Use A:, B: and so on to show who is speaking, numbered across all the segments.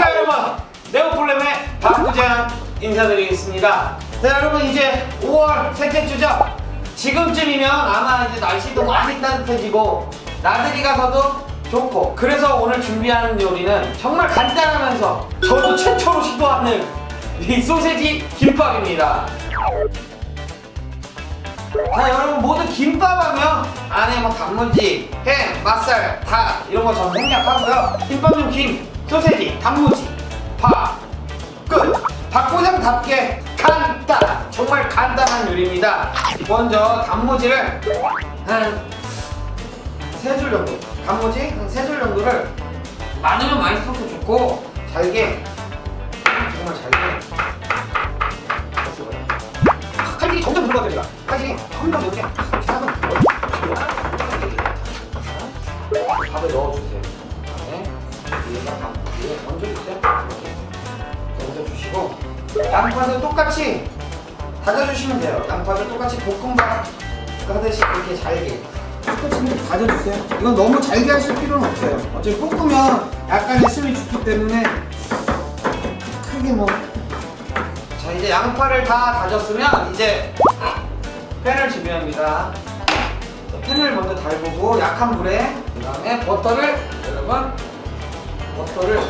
A: 안녕하십니까 여러분. 네오플렘의 박부장 인사드리겠습니다. 자 여러분 이제 5월 셋째 주죠 지금쯤이면 아마 이제 날씨도 많이 따뜻해지고 나들이 가서도 좋고. 그래서 오늘 준비하는 요리는 정말 간단하면서 저도 최초로 시도하는 이 소세지 김밥입니다. 자 여러분 모두 김밥 하면 안에 뭐 단무지, 햄, 맛살, 다 이런 거 저는 생략하고요. 김밥은 김, 소세지, 단무지, 밥, 끝! 박부장답게 간단! 정말 간단한 요리입니다. 먼저 단무지를 한 세 줄 정도 단무지 한 세 줄 정도를 많으면 많이 써도 좋고 잘게. 정말 잘게. 칼질이 점점 늘어가요. 제가 칼질이 점점 이렇게 밥을 넣어주세요 양파도 똑같이 다져주시면 돼요. 양파도 똑같이 볶음밥 하듯이 이렇게 잘게. 똑같이 다져주세요. 이건 너무 잘게 하실 필요는 없어요. 어차피 볶으면 약간의 숨이 죽기 때문에 크게 뭐. 자 이제 양파를 다 다졌으면 이제 팬을 준비합니다. 팬을 먼저 달구고 약한 불에 그 다음에 버터를 여러분 버터를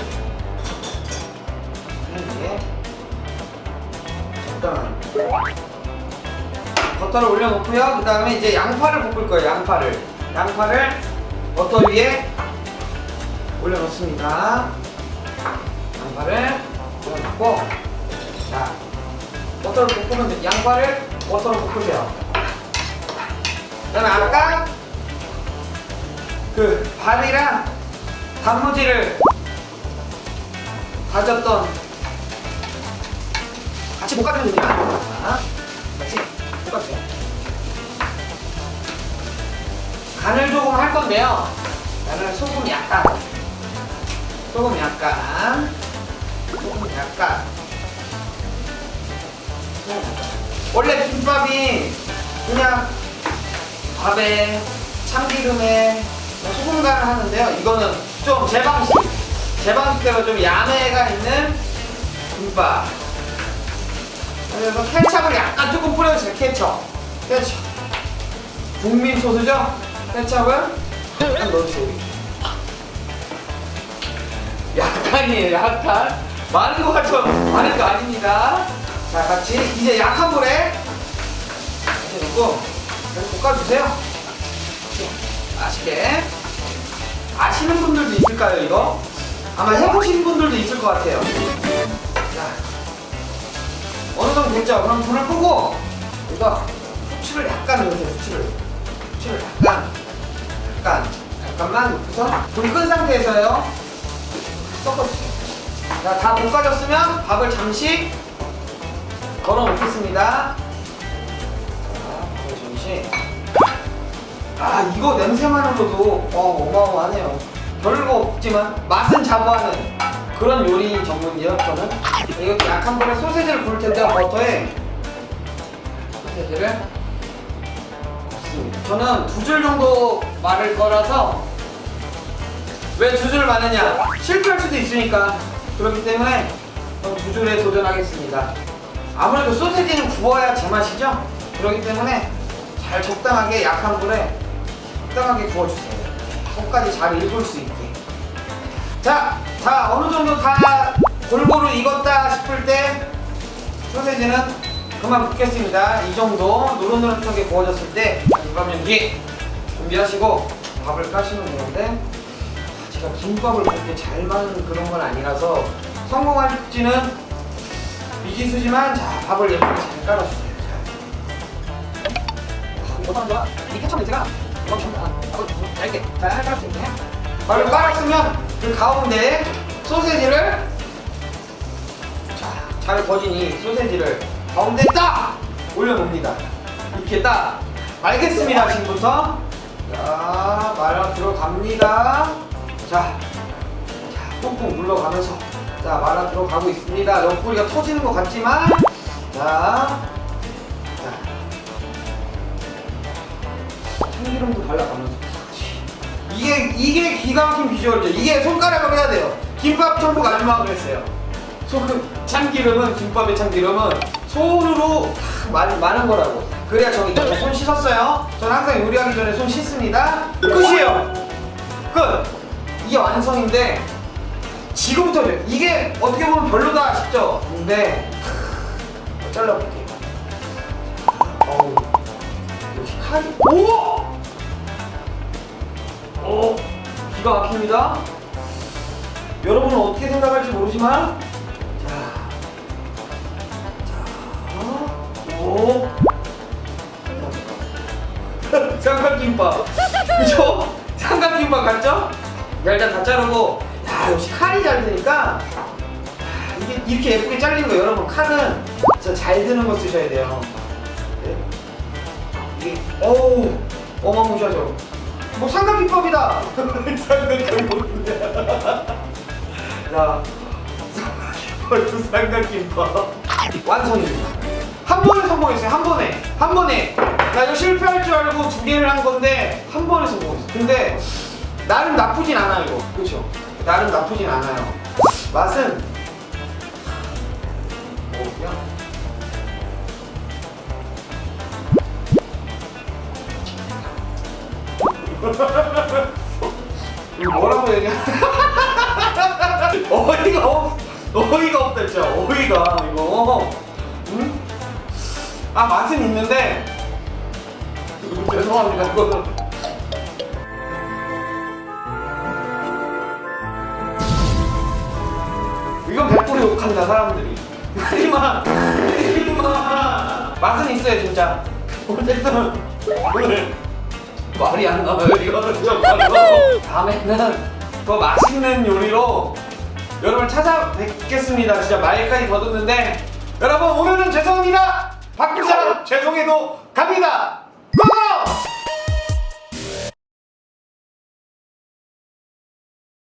A: 버터를 올려놓고요. 그 다음에 이제 양파를 볶을 거예요. 양파를 양파를 버터 위에 올려놓습니다. 양파를 올려놓고 자, 버터를 볶으면 돼. 양파를 버터로 볶으세요. 그 다음에 아까 그 밥이랑 단무지를 다졌던 같이 볶아주면 됩니다. 자, 같이 볶아주세요. 간을 조금 할 건데요. 나는 소금 약간, 소금 약간, 소금 약간. 원래 김밥이 그냥 밥에 참기름에 소금 간을 하는데요. 이거는 좀 제 방식, 제 방식대로 좀 야매가 있는 김밥. 그래서 케찹을 약간 조금 뿌려주세요. 케찹, 케찹. 국민 소스죠? 케찹은 약간 넣어주세요. 약간이에요, 약간. 많은 거 같죠? 많은 거 아닙니다. 자, 같이 이제 약한 불에 이렇게 넣고 볶아주세요. 맛있게. 아시는 분들도 있을까요, 이거? 아마 해보신 분들도 있을 것 같아요. 자, 어느 정도 됐죠? 그럼 불을 끄고 이거 후추를 약간 넣으세요, 후추를. 후추를 약간, 약간, 약간만 넣고서 불 끈 상태에서요. 섞어주세요. 자, 다 볶아졌으면 밥을 잠시 걸어 놓겠습니다. 잠시. 아, 이거 냄새만으로도 어, 어마어마하네요. 별거 없지만 맛은 자부하는 그런 요리 전문이요, 저는. 이것도 약한 불에 소세지를 구울 텐데요, 버터에. 소세지를 붓습니다. 저는 두 줄 정도 마를 거라서 왜 두 줄 마느냐? 실패할 수도 있으니까. 그렇기 때문에 두 줄에 도전하겠습니다. 아무래도 소세지는 구워야 제맛이죠? 그렇기 때문에 잘 적당하게 약한 불에 적당하게 구워주세요. 속까지 잘 익을 수 있게. 자, 자 어느 정도 다 골고루 익었다 싶을 때 소세지는 그만 붓겠습니다. 이 정도 노릇노릇하게 구워졌을 때 김밥 연기 준비하시고 밥을 까시면 되는데 제가 김밥을 그렇게 잘 만든 그런 건 아니라서 성공할지는 미지수지만 자 밥을 예쁘게 잘 깔아주세요. 못하는 거야? 이 케첩 냄새가 좋다. 밥을 잘게 잘 깔았으니까 밥을 깔았으면 그 가운데 소세지를 자, 잘 버진이 소세지를 가운데 딱 올려놓습니다. 이렇게 딱 알겠습니다 지금부터 자 말아 들어갑니다. 자, 자 꾹꾹 눌러가면서 자 말아 들어가고 있습니다. 옆구리가 터지는 것 같지만 자, 자 참기름도 발라가면서 이게 이게 기가 막힌 비주얼이죠. 이게 손가락으로 해야 돼요. 김밥 천국 아줌마가 그랬어요. 소 참기름은 김밥의 참기름은 손으로 다 많이 많은 거라고. 그래야 정이 저손 씻었어요. 저는 항상 요리하기 전에 손 씻습니다. 끝이에요. 끝. 이게 완성인데 지금부터 이게 어떻게 보면 별로다 싶죠. 근데 잘라볼게요. 어우 역시 칼이 오! 오 기가 막힙니다. 여러분은 어떻게 생각할지 모르지만 자, 자, 오, 삼각김밥, 그죠? 삼각김밥 같죠? 야, 일단 다 자르고, 야 역시 칼이 잘 되니까 야, 이게 이렇게 예쁘게 잘리는 거 여러분 칼은 진짜 잘 드는 거 쓰셔야 돼요. 네? 이게 어우 어마무시하죠. 뭐 삼각김밥이다. 삼각김밥. 자, 삼각김밥, 삼각김밥 완성입니다. 한 번에 성공했어요. 한 번에, 한 번에. 나 이거 실패할 줄 알고 두 개를 한 건데 한 번에 성공했어. 근데 나름 나쁘진 않아 이거. 그렇죠? 나름 나쁘진 않아요. 맛은 어이가 없다 진짜 어이가 이거. 응? 아 맛은 있는데 죄송합니다 이거는. 이건 100% 욕한다 사람들이. 하지만 하지만 맛은 있어요 진짜. 어쨌든 오늘 말이 안 나와요 이거는 정말로. 다음에는 더 맛있는 요리로 여러분 찾아뵙겠습니다. 진짜 말까지 더듬는데 여러분 오늘은 죄송합니다. 박기자 죄송해도 갑니다.